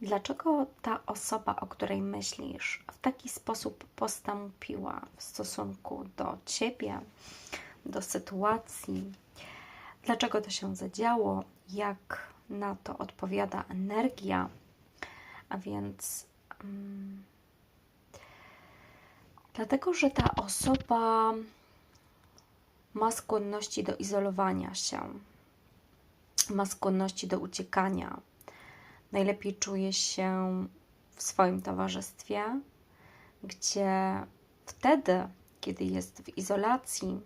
Dlaczego ta osoba, o której myślisz, w taki sposób postąpiła w stosunku do ciebie, do sytuacji? Dlaczego to się zadziało? Jak na to odpowiada energia? A więc. mm, dlatego, że ta osoba ma skłonności do izolowania się, ma skłonności do uciekania. Najlepiej czuje się w swoim towarzystwie, gdzie wtedy, kiedy jest w izolacji,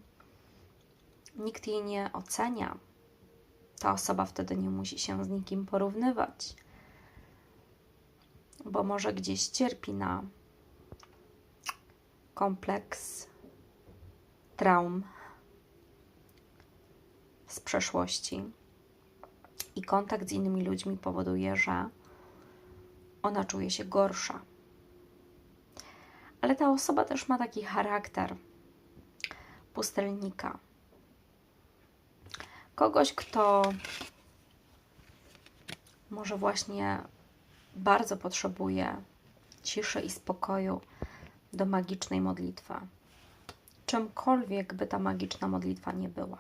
nikt jej nie ocenia. Ta osoba wtedy nie musi się z nikim porównywać, bo może gdzieś cierpi na kompleks traum z przeszłości. I kontakt z innymi ludźmi powoduje, że ona czuje się gorsza. Ale ta osoba też ma taki charakter pustelnika. Kogoś, kto może właśnie bardzo potrzebuje ciszy i spokoju do magicznej modlitwy. Czymkolwiek by ta magiczna modlitwa nie była.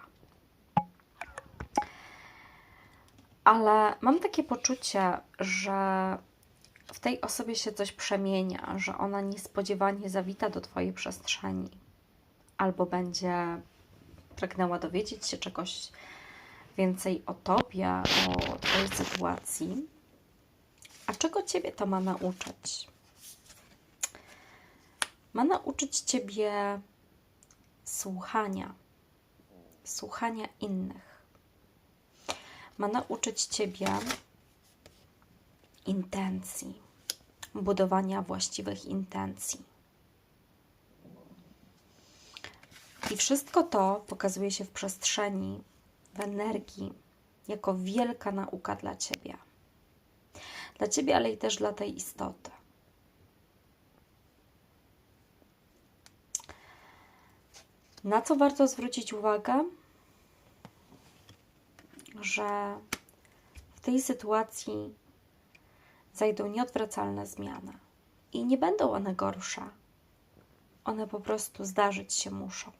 Ale mam takie poczucie, że w tej osobie się coś przemienia, że ona niespodziewanie zawita do Twojej przestrzeni, albo będzie pragnęła dowiedzieć się czegoś więcej o Tobie, o Twojej sytuacji. A czego Ciebie to ma nauczyć? Ma nauczyć Ciebie słuchania, słuchania innych. Ma nauczyć Ciebie intencji, budowania właściwych intencji. I wszystko to pokazuje się w przestrzeni, w energii, jako wielka nauka dla Ciebie. Dla Ciebie, ale i też dla tej istoty. Na co warto zwrócić uwagę? Że w tej sytuacji zajdą nieodwracalne zmiany i nie będą one gorsze. One po prostu zdarzyć się muszą.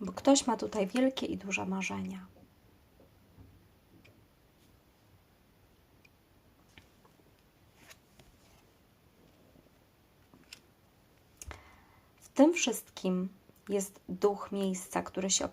Bo ktoś ma tutaj wielkie i duże marzenia. W tym wszystkim jest duch miejsca, który się.